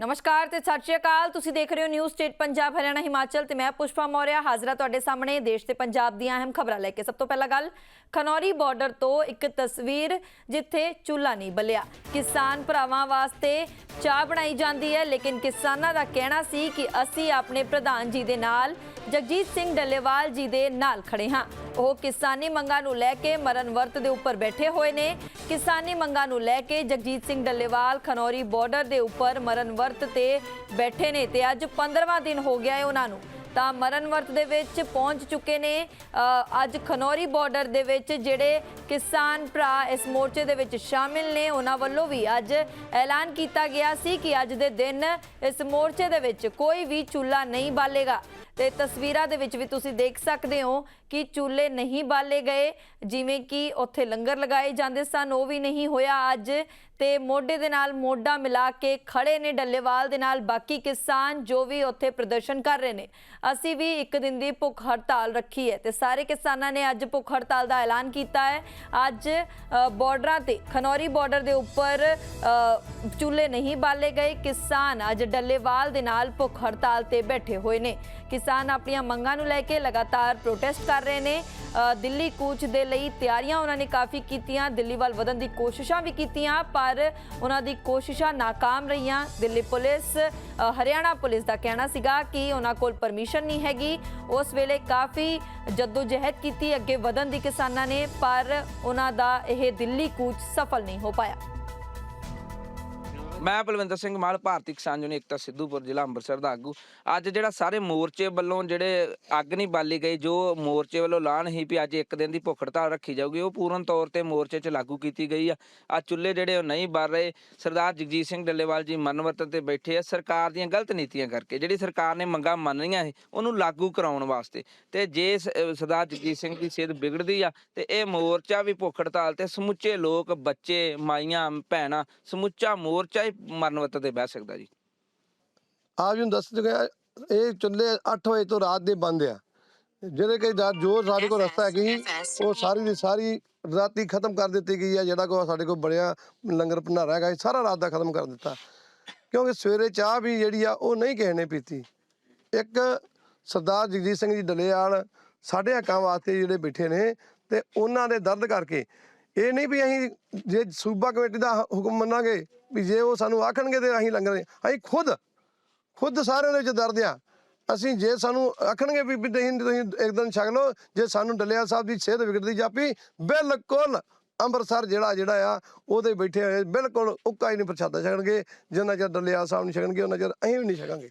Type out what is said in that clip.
ਨਮਸਕਾਰ ਤੇ ਸਤਿ ਸ਼੍ਰੀ ਅਕਾਲ। ਤੁਸੀਂ ਦੇਖ ਰਹੇ ਹੋ ਨਿਊਜ਼ ਸਟੇਟ ਪੰਜਾਬ, ਹਰਿਆਣਾ, ਹਿਮਾਚਲ ਤੇ ਮੈਂ ਪੁਸ਼ਪਾ ਮੌਰਿਆ ਹਾਜ਼ਰਾ ਤੁਹਾਡੇ ਸਾਹਮਣੇ ਦੇਸ਼ ਤੇ ਪੰਜਾਬ ਦੀਆਂ ਅਹਿਮ ਖਬਰਾਂ ਲੈ ਕੇ। ਸਭ ਤੋਂ ਪਹਿਲਾਂ ਗੱਲ, ਖਨੌਰੀ ਬਾਰਡਰ ਤੋਂ ਇੱਕ ਤਸਵੀਰ ਜਿੱਥੇ ਚੁੱਲ੍ਹਾ ਨਹੀਂ ਬਲਿਆ। ਕਿਸਾਨ ਭਰਾਵਾਂ ਵਾਸਤੇ ਚਾਹ ਬਣਾਈ ਜਾਂਦੀ ਹੈ, ਲੇਕਿਨ ਕਿਸਾਨਾਂ ਦਾ ਕਹਿਣਾ ਸੀ ਕਿ ਅਸੀਂ ਆਪਣੇ ਪ੍ਰਧਾਨ ਜੀ ਦੇ ਨਾਲ ਜਗਜੀਤ ਸਿੰਘ ਡੱਲੇਵਾਲ ਜੀ ਦੇ ਨਾਲ ਖੜੇ ਹਾਂ। ਉਹ ਕਿਸਾਨੀ ਮੰਗਾਂ ਨੂੰ ਲੈ ਕੇ ਮਰਨ ਵਰਤ ਦੇ ਉੱਪਰ ਬੈਠੇ ਹੋਏ ਨੇ। ਕਿਸਾਨੀ ਮੰਗਾਂ ਨੂੰ ਲੈ ਕੇ ਜਗਜੀਤ ਸਿੰਘ ਡੱਲੇਵਾਲ ਖਨੌਰੀ ਬਾਰਡਰ ਦੇ ਉੱਪਰ ਮਰਨ ਵਰਤ ਤੇ ਬੈਠੇ ਨੇ ਤੇ ਅੱਜ 15ਵਾਂ ਦਿਨ ਹੋ ਗਿਆ ਹੈ ਉਹਨਾਂ ਨੂੰ। ਤਾਂ ਮਰਨ ਵਰਤ ਦੇ ਵਿੱਚ ਪਹੁੰਚ ਚੁੱਕੇ ਨੇ। ਅੱਜ ਖਨੌਰੀ ਬਾਰਡਰ ਦੇ ਵਿੱਚ ਜਿਹੜੇ ਕਿਸਾਨ ਭਰਾ ਇਸ ਮੋਰਚੇ ਦੇ ਵਿੱਚ ਸ਼ਾਮਿਲ ਨੇ, ਉਹਨਾਂ ਵੱਲੋਂ ਵੀ ਅੱਜ ਐਲਾਨ ਕੀਤਾ ਗਿਆ ਸੀ ਕਿ ਅੱਜ ਦੇ ਦਿਨ ਇਸ ਮੋਰਚੇ ਦੇ ਵਿੱਚ ਕੋਈ ਵੀ ਚੁੱਲ੍ਹਾ ਨਹੀਂ ਬਾਲੇਗਾ। ਤੇ ਤਸਵੀਰਾਂ ਦੇ ਵਿੱਚ ਵੀ ਤੁਸੀਂ ਦੇਖ ਸਕਦੇ ਹੋ ਕਿ ਚੁੱਲ੍ਹੇ ਨਹੀਂ ਬਾਲੇ ਗਏ ਜਿਵੇਂ ਕਿ ਉੱਥੇ ਲੰਗਰ ਲਗਾਏ ਜਾਂਦੇ ਸਨ ਉਹ ਵੀ ਨਹੀਂ ਹੋਇਆ ਅੱਜ। ਤੇ ਮੋਢੇ ਦੇ ਨਾਲ ਮੋਢਾ ਮਿਲਾ ਕੇ ਖੜੇ ਨੇ ਡੱਲੇਵਾਲ ਦੇ ਨਾਲ ਬਾਕੀ ਕਿਸਾਨ ਜੋ ਵੀ ਉੱਥੇ ਪ੍ਰਦਰਸ਼ਨ ਕਰ ਰਹੇ ਨੇ। ਅਸੀਂ ਵੀ ਇੱਕ ਦਿਨ ਦੀ ਭੁੱਖ ਹੜਤਾਲ ਰੱਖੀ ਹੈ ਤੇ ਸਾਰੇ ਕਿਸਾਨਾਂ ਨੇ ਅੱਜ ਭੁੱਖ ਹੜਤਾਲ ਦਾ ਐਲਾਨ ਕੀਤਾ ਹੈ। ਅੱਜ ਅ, ਬਾਰਡਰਾਂ ਤੇ ਖਨੌਰੀ ਬਾਰਡਰ ਦੇ ਉੱਪਰ ਚੁੱਲ੍ਹੇ ਨਹੀਂ ਬਾਲੇ ਗਏ। ਕਿਸਾਨ ਅੱਜ ਡੱਲੇਵਾਲ ਦੇ ਨਾਲ ਭੁੱਖ ਹੜਤਾਲ ਤੇ ਬੈਠੇ ਹੋਏ ਨੇ। ਕਿਸਾਨ ਆਪਣੀਆਂ ਮੰਗਾਂ ਨੂੰ ਲੈ ਕੇ ਲਗਾਤਾਰ ਪ੍ਰੋਟੈਸਟ ਕਰ ਰਹੇ ਨੇ। ਦਿੱਲੀ ਕੂਚ ਦੇ ਲਈ ਤਿਆਰੀਆਂ ਉਹਨਾਂ ਨੇ ਕਾਫੀ ਕੀਤੀਆਂ, ਦਿੱਲੀ ਵੱਲ ਵਧਣ ਦੀ ਕੋਸ਼ਿਸ਼ਾਂ ਵੀ ਕੀਤੀਆਂ, ਪਰ ਉਹਨਾਂ ਦੀ ਕੋਸ਼ਿਸ਼ਾਂ ناکਾਮ ਰਹੀਆਂ। ਦਿੱਲੀ ਪੁਲਿਸ ਹਰਿਆਣਾ ਪੁਲਿਸ ਦਾ ਕਹਿਣਾ ਸੀਗਾ ਕਿ ਉਹਨਾਂ ਕੋਲ ਪਰਮਿਸ਼ਨ ਨਹੀਂ ਹੈਗੀ। ਉਸ ਵੇਲੇ ਕਾਫੀ ਜਦੋਜਹਿਦ ਕੀਤੀ, ਅੱਗੇ ਵਧਣ ਦੀ ਕਿਸਾਨਾਂ ਨੇ, ਪਰ ਉਹਨਾਂ ਦਾ ਇਹ ਦਿੱਲੀ ਕੂਚ ਸਫਲ ਨਹੀਂ ਹੋ ਪਾਇਆ। ਮੈਂ ਬਲਵਿੰਦਰ ਸਿੰਘ ਮਾਲ, ਭਾਰਤੀ ਕਿਸਾਨ ਯੂਨੀਅਨ ਏਕਤਾ ਸਿੱਧੂਪੁਰ, ਜ਼ਿਲ੍ਹਾ ਅੰਮ੍ਰਿਤਸਰ ਦਾ ਆਗੂ। ਅੱਜ ਜਿਹੜਾ ਸਾਰੇ ਮੋਰਚੇ ਵੱਲੋਂ ਜਿਹੜੇ ਅੱਗ ਨਹੀਂ ਬਾਲੀ ਗਈ, ਜੋ ਮੋਰਚੇ ਵੱਲੋਂ ਐਲਾਨ ਹੀ ਵੀ ਅੱਜ ਇੱਕ ਦਿਨ ਦੀ ਭੁੱਖ ਹੜਤਾਲ ਰੱਖੀ ਜਾਊਗੀ, ਉਹ ਪੂਰਨ ਤੌਰ ਤੇ ਮੋਰਚੇ 'ਚ ਲਾਗੂ ਕੀਤੀ ਗਈ ਆ। ਆ ਚੁੱਲ੍ਹੇ ਜਿਹੜੇ ਉਹ ਨਹੀਂ ਬਲ ਰਹੇ। ਸਰਦਾਰ ਜਗਜੀਤ ਸਿੰਘ ਡੱਲੇਵਾਲ ਜੀ ਮਨਵਰਤਨ ਤੇ ਬੈਠੇ ਆ ਸਰਕਾਰ ਦੀਆਂ ਗਲਤ ਨੀਤੀਆਂ ਕਰਕੇ। ਜਿਹੜੀ ਸਰਕਾਰ ਨੇ ਮੰਗਾਂ ਮੰਨੀਆਂ ਸੀ, ਉਹਨੂੰ ਲਾਗੂ ਕਰਾਉਣ ਵਾਸਤੇ। ਤੇ ਜੇ ਸਰਦਾਰ ਜਗਜੀਤ ਸਿੰਘ ਦੀ ਸਿਹਤ ਵਿਗੜਦੀ ਆ, ਤੇ ਇਹ ਮੋਰਚਾ ਵੀ ਭੁੱਖ ਹੜਤਾਲ ਤੇ ਸਮੁੱਚੇ ਲੋਕ, ਬੱਚੇ, ਮਾਈਆਂ, ਭੈਣਾਂ, ਸਮੁੱਚਾ ਮੋਰਚਾ ਹੀ ਮਰਨ ਵਰਤ ਤੇ ਬਹਿ ਸਕਦਾ ਜੀ। ਆਪ ਜੀ ਨੂੰ ਦੱਸ ਚੁੱਕਿਆ, ਇਹ ਚੁੱਲ੍ਹੇ 8 ਵਜੇ ਤੋਂ ਰਾਤ ਦੇ ਬੰਦ ਆ। ਜਿਹੜੇ ਕਿ ਜਾ- ਜੋ ਸਾਡੇ ਕੋਲ ਰਸਤਾ ਹੈ ਕਿ ਉਹ ਸਾਰੀ ਦੀ ਸਾਰੀ ਰਾਤੀ ਖਤਮ ਕਰ ਦਿੱਤੀ ਗਈ ਆ, ਜਿਹੜਾ ਕੋ ਸਾਡੇ ਕੋਲ ਬਣਿਆ ਲੰਗਰ ਭੰਡਾਰਾ ਹੈਗਾ, ਇਹ ਸਾਰਾ ਰਾਤ ਦਾ ਖਤਮ ਕਰ ਦਿੱਤਾ। ਕਿਉਂਕਿ ਸਵੇਰੇ ਚਾਹ ਵੀ ਜਿਹੜੀ ਆ, ਉਹ ਨਹੀਂ ਕਿਸੇ ਨੇ ਪੀਤੀ। ਇੱਕ ਸਰਦਾਰ ਜਗਜੀਤ ਸਿੰਘ ਜੀ ਡਲੇਆਲ, ਸਾਡੇ ਹੱਕਾਂ ਵਾਸਤੇ ਜਿਹੜੇ ਬੈਠੇ ਨੇ, ਤੇ ਉਹਨਾਂ ਦੇ ਦਰਦ ਕਰਕੇ ਇਹ ਨਹੀਂ ਵੀ ਅਸੀਂ ਜੇ ਸੂਬਾ ਕਮੇਟੀ ਦਾ ਹ- ਹੁਕਮ ਮੰਨਾਂਗੇ ਵੀ ਜੇ ਉਹ ਸਾਨੂੰ ਆਖਣਗੇ ਤੇ ਅਸੀਂ ਲੰਗਰ ਅਸੀਂ ਖੁਦ ਖੁਦ ਸਾਰਿਆਂ ਦੇ ਵਿੱਚ ਦਰਦ ਆ। ਅਸੀਂ ਜੇ ਸਾਨੂੰ ਆਖਣਗੇ ਵੀ ਵੀ ਨਹੀਂ ਤੁਸੀਂ ਇੱਕ ਦਿਨ ਛਕ ਲਓ, ਜੇ ਸਾਨੂੰ ਡੱਲੇਵਾਲ ਸਾਹਿਬ ਦੀ ਸਿਹਤ ਵਿਗੜਦੀ ਜਾਪੀ, ਬਿਲਕੁਲ ਅੰਮ੍ਰਿਤਸਰ ਜਿਹੜਾ ਜਿਹੜਾ ਆ, ਉਹਦੇ ਬੈਠੇ ਹੋਏ ਬਿਲਕੁਲ ਉੱਕਾ ਹੀ ਨਹੀਂ ਪ੍ਰਸ਼ਾਦਾ ਛਕਣਗੇ। ਜਿੰਨਾ ਚਿਰ ਡੱਲੇਵਾਲ ਸਾਹਿਬ ਨਹੀਂ ਛਕਣਗੇ, ਉਹਨਾਂ ਚਿਰ ਅਸੀਂ ਵੀ ਨਹੀਂ ਛਕਾਂਗੇ।